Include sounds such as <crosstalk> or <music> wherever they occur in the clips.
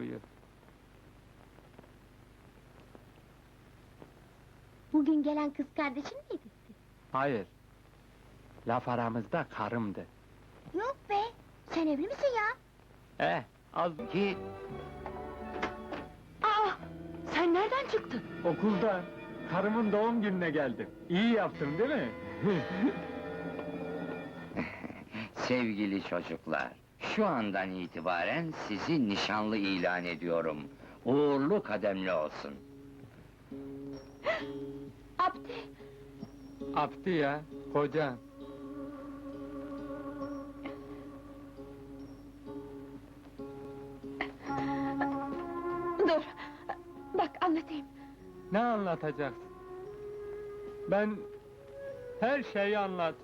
Buyur. Bugün gelen kız kardeşin miydi? Hayır. Laf aramızda karımdı. Yok be, sen evli misin ya? Eh, az ki Aa, sen nereden çıktın? okulda karımın doğum gününe geldim. İyi yaptım değil mi? <laughs> Sevgili çocuklar, şu andan itibaren sizi nişanlı ilan ediyorum. Uğurlu kademli olsun. Abdi, Abdi ya, kocan. dur. Bak anlatayım. Ne anlatacaksın? Ben her şeyi anlat.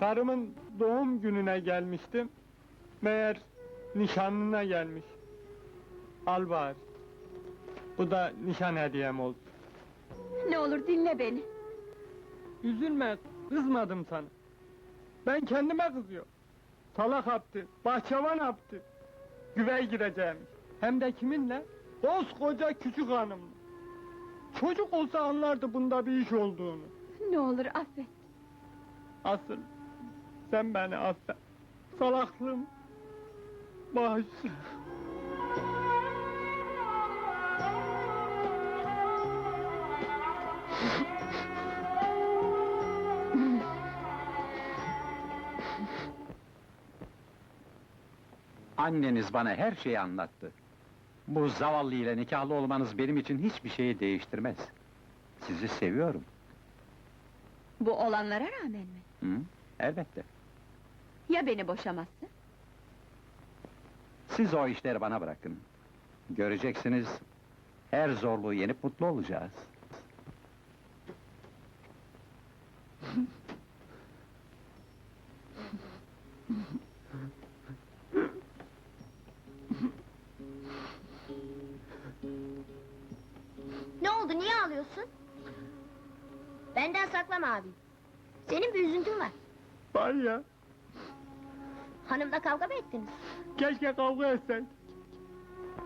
Karımın doğum gününe gelmiştim. Meğer nişanlına gelmiş. Al bari. Bu da nişan hediyem oldu. Ne olur dinle beni. Üzülme, kızmadım sana. Ben kendime kızıyorum. Salak yaptı, bahçıvan yaptı. Güvey gireceğim. Hem de kiminle? Koskoca küçük hanımla. Çocuk olsa anlardı bunda bir iş olduğunu. Ne olur affet. Asıl sen beni affet. Salaklığım bağışla. Anneniz bana her şeyi anlattı. Bu zavallı ile nikahlı olmanız benim için hiçbir şeyi değiştirmez. Sizi seviyorum. Bu olanlara rağmen mi? Hı? Elbette. Ya beni boşamazsa? Siz o işleri bana bırakın. Göreceksiniz, her zorluğu yenip mutlu olacağız. Ne oldu, niye ağlıyorsun? Benden saklama abi. Senin bir üzüntün var. Var ya, Hanımla kavga mı ettiniz? keşke kavga etseydik.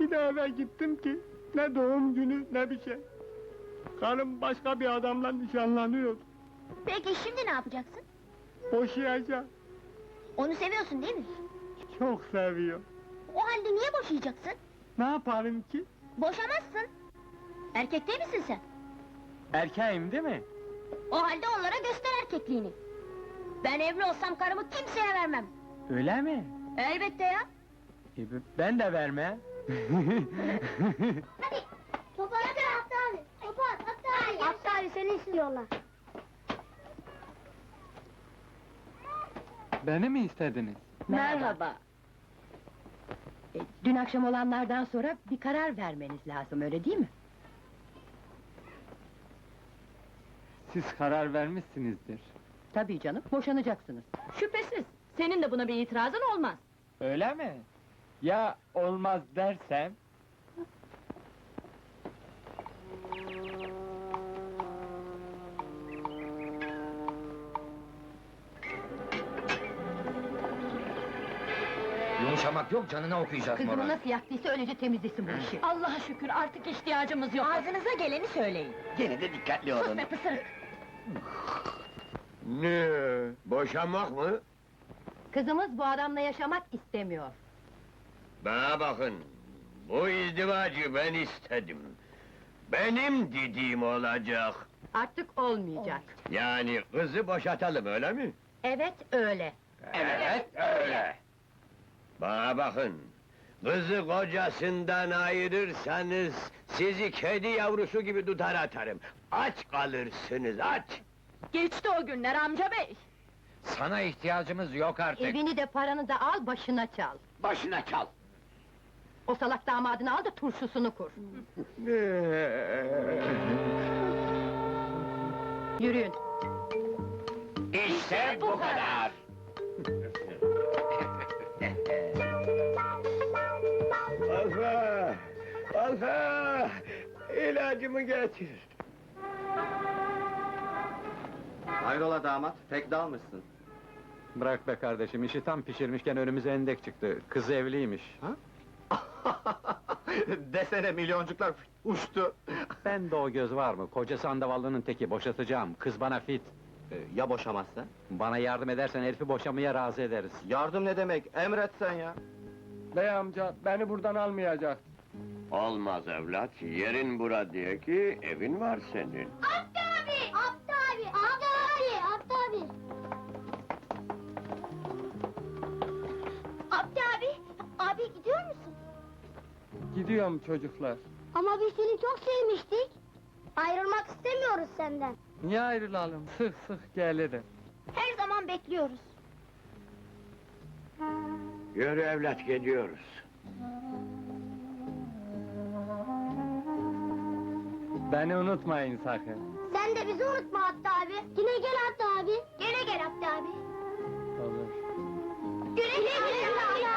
Bir de eve gittim ki, ne doğum günü ne bir şey. Karım başka bir adamla nişanlanıyordu. Peki şimdi ne yapacaksın? Boşayacak. Onu seviyorsun değil mi? Çok seviyor. O halde niye boşayacaksın? Ne yaparım ki? Boşamazsın. Erkek değil misin sen? Erkeğim değil mi? O halde onlara göster erkekliğini. Ben evli olsam karımı kimseye vermem. Öyle mi? Elbette ya. E, ben de vermem. <laughs> Hadi. Topu at Hatta abi. Topu at Hatta abi. Hatta abi seni istiyorlar. Beni mi istediniz? Merhaba. E, Dün akşam olanlardan sonra bir karar vermeniz lazım, öyle değil mi? Siz karar vermişsinizdir. Tabii canım, boşanacaksınız. Şüphesiz. Senin de buna bir itirazın olmaz. Öyle mi? Ya olmaz dersem? Yumuşamak yok, canına okuyacağız Kızımı nasıl yaktıysa öylece temizlesin bu işi. Allah'a şükür artık ihtiyacımız yok. Ağzınıza geleni söyleyin. Gene de dikkatli Sus olun. be pısırık! Ne? Boşanmak mı? Kızımız bu adamla yaşamak istemiyor. Bana bakın, bu izdivacı ben istedim. Benim dediğim olacak. Artık olmayacak. Yani kızı boşatalım öyle mi? Evet, öyle. Evet, öyle. Bana bakın, kızı kocasından ayırırsanız... ...sizi kedi yavrusu gibi tutar atarım. Aç kalırsınız, aç! Geçti o günler amca bey. Sana ihtiyacımız yok artık. Evini de paranı da al, başına çal. Başına çal. O salak damadını al da turşusunu kur. Yürüyün. İşte bu kadar. Alfa! Alfa! İlacımı getir! Hayrola damat, pek dalmışsın. Bırak be kardeşim, işi tam pişirmişken önümüze endek çıktı. Kız evliymiş. <laughs> Desene milyoncuklar uçtu. Ben de o göz var mı? Kocası andavallının teki, boşatacağım. Kız bana fit. Ee, ya boşamazsa? Bana yardım edersen herifi boşamaya razı ederiz. Yardım ne demek? Emretsen ya. Bey amca beni buradan almayacak. Olmaz evlat, yerin bura diye ki evin var senin. Abdi Gidiyorum çocuklar. Ama biz seni çok sevmiştik. Ayrılmak istemiyoruz senden. Niye ayrılalım? Sık sık gelirim. Her zaman bekliyoruz. Yürü evlat, gidiyoruz. Beni unutmayın sakın. Sen de bizi unutma Abdi abi. Yine gel Abdi abi. Gene gel Abdi abi. Olur. Güle güle Abdi abi.